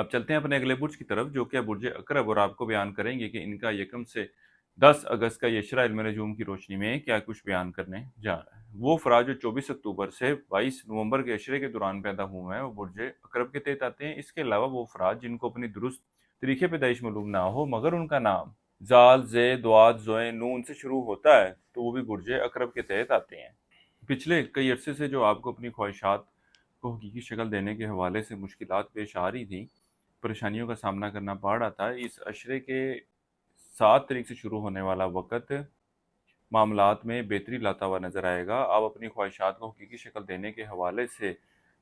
اب چلتے ہیں اپنے اگلے برج کی طرف، جو کہ برج اقرب اور آپ کو بیان کریں گے کہ ان کا یکم سے دس اگست کا یشرا علم نجوم کی روشنی میں کیا کچھ بیان کرنے جا رہا ہے۔ وہ افراد جو چوبیس اکتوبر سے بائیس نومبر کے اشرے کے دوران پیدا ہوئے ہیں، وہ برج اقرب کے تحت آتے ہیں۔ اس کے علاوہ وہ افراد جن کو اپنی درست طریقے پیدائش معلوم نہ ہو، مگر ان کا نام زال زے دواد زوئے نون سے شروع ہوتا ہے، تو وہ بھی برج اقرب کے تحت آتے ہیں۔ پچھلے کئی عرصے سے جو آپ کو اپنی خواہشات کو حقیقی شکل دینے کے حوالے سے مشکلات پیش آ رہی تھیں پریشانیوں کا سامنا کرنا پڑ رہا تھا۔ اس اشرے کے سات تاریخ سے شروع ہونے والا وقت معاملات میں بہتری لاتا ہوا نظر آئے گا۔ آپ اپنی خواہشات کو حقیقی شکل دینے کے حوالے سے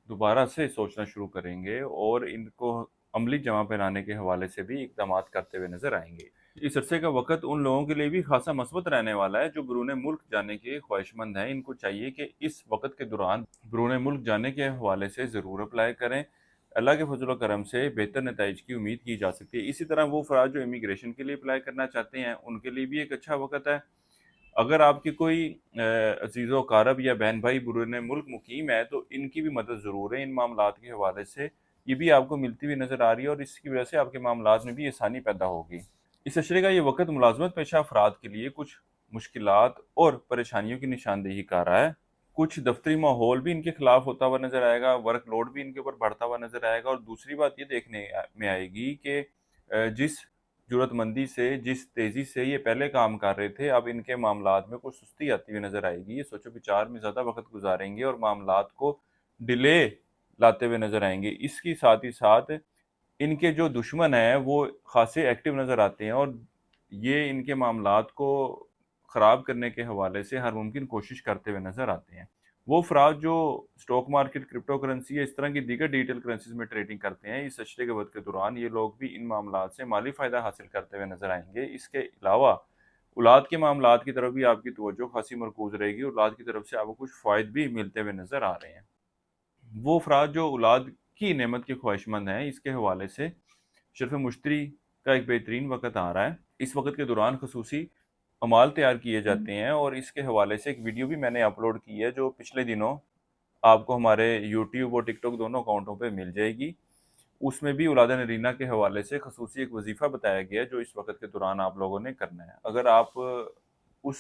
دوبارہ سے سوچنا شروع کریں گے اور ان کو عملی جمع پہنانے کے حوالے سے بھی اقدامات کرتے ہوئے نظر آئیں گے۔ اس عرصے کا وقت ان لوگوں کے لیے بھی خاصا مثبت رہنے والا ہے جو برون ملک جانے کے خواہش مند ہیں۔ ان کو چاہیے کہ اس وقت کے دوران برون ملک جانے کے حوالے سے ضرور اپلائی کریں۔ اللہ کے فضل و کرم سے بہتر نتائج کی امید کی جا سکتی ہے۔ اسی طرح وہ افراد جو امیگریشن کے لیے اپلائی کرنا چاہتے ہیں، ان کے لیے بھی ایک اچھا وقت ہے۔ اگر آپ کی کوئی عزیز و کارب یا بہن بھائی، برون ملک مقیم ہے، تو ان کی بھی مدد ضرور ہے۔ ان معاملات کے حوالے سے یہ بھی آپ کو ملتی ہوئی نظر آ رہی ہے اور اس کی وجہ سے آپ کے معاملات میں بھی آسانی پیدا ہوگی۔ اس اشرے کا یہ وقت ملازمت پیشہ افراد کے لیے کچھ مشکلات اور پریشانیوں کی نشاندہی کر رہا ہے۔ کچھ دفتری ماحول بھی ان کے خلاف ہوتا ہوا نظر آئے گا، ورک لوڈ بھی ان کے اوپر بڑھتا ہوا نظر آئے گا اور دوسری بات یہ دیکھنے میں آئے گی کہ جس ضرورت مندی سے، جس تیزی سے یہ پہلے کام کر رہے تھے، اب ان کے معاملات میں کچھ سستی آتی ہوئی نظر آئے گی۔ یہ سوچو بچار میں زیادہ وقت گزاریں گے اور معاملات کو ڈیلے لاتے ہوئے نظر آئیں گے۔ اس کی ساتھ ہی ساتھ ان کے جو دشمن ہیں، وہ خاصے ایکٹیو نظر آتے ہیں اور یہ ان کے معاملات کو خراب کرنے کے حوالے سے ہر ممکن کوشش کرتے ہوئے نظر آتے ہیں۔ وہ افراد جو اسٹاک مارکیٹ کرپٹو کرنسی یا اس طرح کی دیگر ڈیجیٹل کرنسیز میں ٹریڈنگ کرتے ہیں، اس اشرے کے وقت کے دوران یہ لوگ بھی ان معاملات سے مالی فائدہ حاصل کرتے ہوئے نظر آئیں گے۔ اس کے علاوہ، اولاد کے معاملات کی طرف بھی آپ کی توجہ خاصی مرکوز رہے گی، اولاد کی طرف سے آپ کو کچھ فائد بھی ملتے ہوئے نظر آ رہے ہیں۔ وہ افراد جو اولاد کی نعمت کے خواہش مند ہیں، اس کے حوالے سے شرف مشتری کا ایک بہترین وقت آ رہا ہے۔ اس وقت کے دوران خصوصی امال تیار کیے جاتے ہیں اور اس کے حوالے سے ایک ویڈیو بھی میں نے اپلوڈ کی ہے جو پچھلے دنوں آپ کو ہمارے یوٹیوب اور ٹک ٹاک دونوں اکاؤنٹوں پہ مل جائے گی۔ اس میں بھی اولاد نرینہ کے حوالے سے خصوصی ایک وظیفہ بتایا گیا جو اس وقت کے دوران آپ لوگوں نے کرنا ہے۔ اگر آپ اس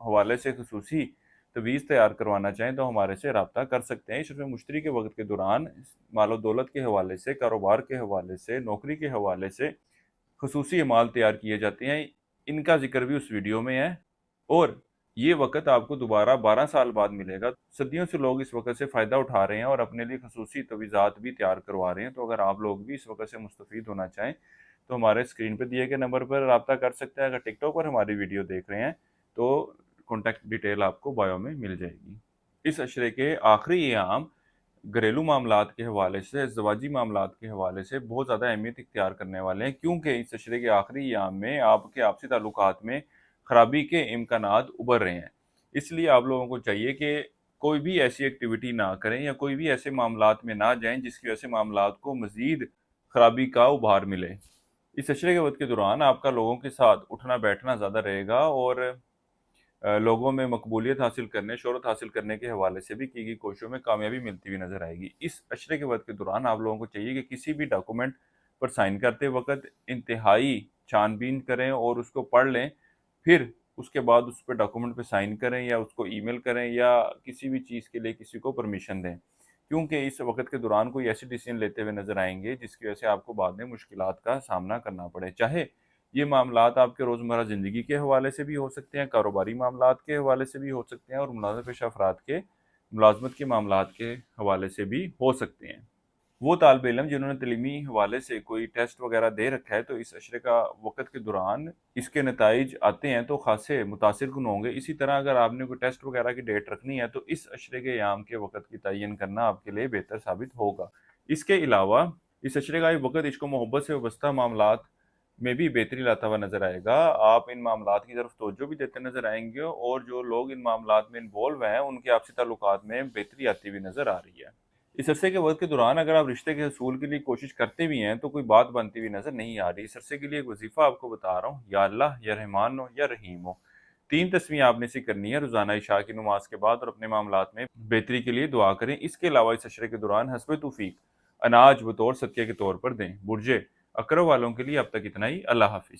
حوالے سے خصوصی تویز تیار کروانا چاہیں تو ہمارے سے رابطہ کر سکتے ہیں۔ شرف مشتری کے وقت کے دوران مال و دولت کے حوالے سے کاروبار کے حوالے سے نوکری کے حوالے سے خصوصی امال تیار کیے جاتے ہیں۔ ان کا ذکر بھی اس ویڈیو میں ہے۔ اور یہ وقت آپ کو دوبارہ بارہ سال بعد ملے گا۔ صدیوں سے لوگ اس وقت سے فائدہ اٹھا رہے ہیں اور اپنے لیے خصوصی تویزات بھی تیار کروا رہے ہیں۔ تو اگر آپ لوگ بھی اس وقت سے مستفید ہونا چاہیں تو ہمارے اسکرین پہ دیے گئے نمبر پر رابطہ کر سکتے ہیں۔ اگر ٹک ٹاک پر ہماری ویڈیو دیکھ رہے ہیں تو کانٹیکٹ ڈیٹیل آپ کو بایو میں مل جائے گی۔ اس اشرے کے آخری ایام گھریلو معاملات کے حوالے سے ازدواجی معاملات کے حوالے سے بہت زیادہ اہمیت اختیار کرنے والے ہیں۔ کیونکہ اس اشرے کے آخری ایام میں آپ کے آپسی تعلقات میں خرابی کے امکانات ابھر رہے ہیں۔ اس لیے آپ لوگوں کو چاہیے کہ کوئی بھی ایسی ایکٹیویٹی نہ کریں یا کوئی بھی ایسے معاملات میں نہ جائیں جس کی وجہ سے معاملات کو مزید خرابی کا ابھار ملے۔ اس اشرے کے وقت کے دوران آپ کا لوگوں کے ساتھ اٹھنا بیٹھنا زیادہ رہے گا اور لوگوں میں مقبولیت حاصل کرنے، شہرت حاصل کرنے کے حوالے سے بھی کی گئی کوششوں میں کامیابی ملتی ہوئی نظر آئے گی۔ اس اشرے کے وقت کے دوران آپ لوگوں کو چاہیے کہ کسی بھی ڈاکومنٹ پر سائن کرتے وقت انتہائی چھان بین کریں اور اس کو پڑھ لیں، پھر اس کے بعد اس پہ ڈاکومنٹ پہ سائن کریں یا اس کو ای میل کریں یا کسی بھی چیز کے لیے کسی کو پرمیشن دیں۔ کیونکہ اس وقت کے دوران کوئی ایسی ڈیسیزن لیتے ہوئے نظر آئیں گے جس کی وجہ سے آپ کو بعد میں مشکلات کا سامنا کرنا پڑے۔ چاہے یہ معاملات آپ کے روزمرہ زندگی کے حوالے سے بھی ہو سکتے ہیں، کاروباری معاملات کے حوالے سے بھی ہو سکتے ہیں اور ملازم پیشہ افراد کے ملازمت کے معاملات کے حوالے سے بھی ہو سکتے ہیں۔ وہ طالب علم جنہوں نے تعلیمی حوالے سے کوئی ٹیسٹ وغیرہ دے رکھا ہے تو اس اشرے کا وقت کے دوران اس کے نتائج آتے ہیں تو خاصے متاثر کن ہوں گے۔ اسی طرح اگر آپ نے کوئی ٹیسٹ وغیرہ کی ڈیٹ رکھنی ہے تو اس اشرے کے ایام کے وقت کی تعین کرنا آپ کے لیے بہتر ثابت ہوگا۔ اس کے علاوہ اس اشرے کا یہ وقت عشق و محبت سے وابستہ معاملات میں بھی بہتری لاتا ہوا نظر آئے گا۔ آپ ان معاملات کی طرف توجہ بھی دیتے نظر آئیں گے اور جو لوگ ان معاملات میں انوالو ہیں، ان کے آپسی تعلقات میں بہتری آتی ہوئی نظر آ رہی ہے۔ اس عرصے کے وقت کے دوران اگر آپ رشتے کے حصول کے لیے کوشش کرتے بھی ہیں، تو کوئی بات بنتی ہوئی نظر نہیں آ رہی۔ اس عرصے کے لیے ایک وظیفہ آپ کو بتا رہا ہوں، یا اللہ، یا رحمان ہو، یا رحیم ہو۔ تین تصویر آپ نے سے کرنی ہے روزانہ عشاء کی نماز کے بعد اور اپنے معاملات میں بہتری کے لیے دعا کریں۔ اس کے علاوہ اس اشرے کے دوران حسب توفیق، اناج بطور صدقے کے طور پر دیں۔ برج اقرب والوں کے لیے اب تک اتنا ہی۔ اللہ حافظ۔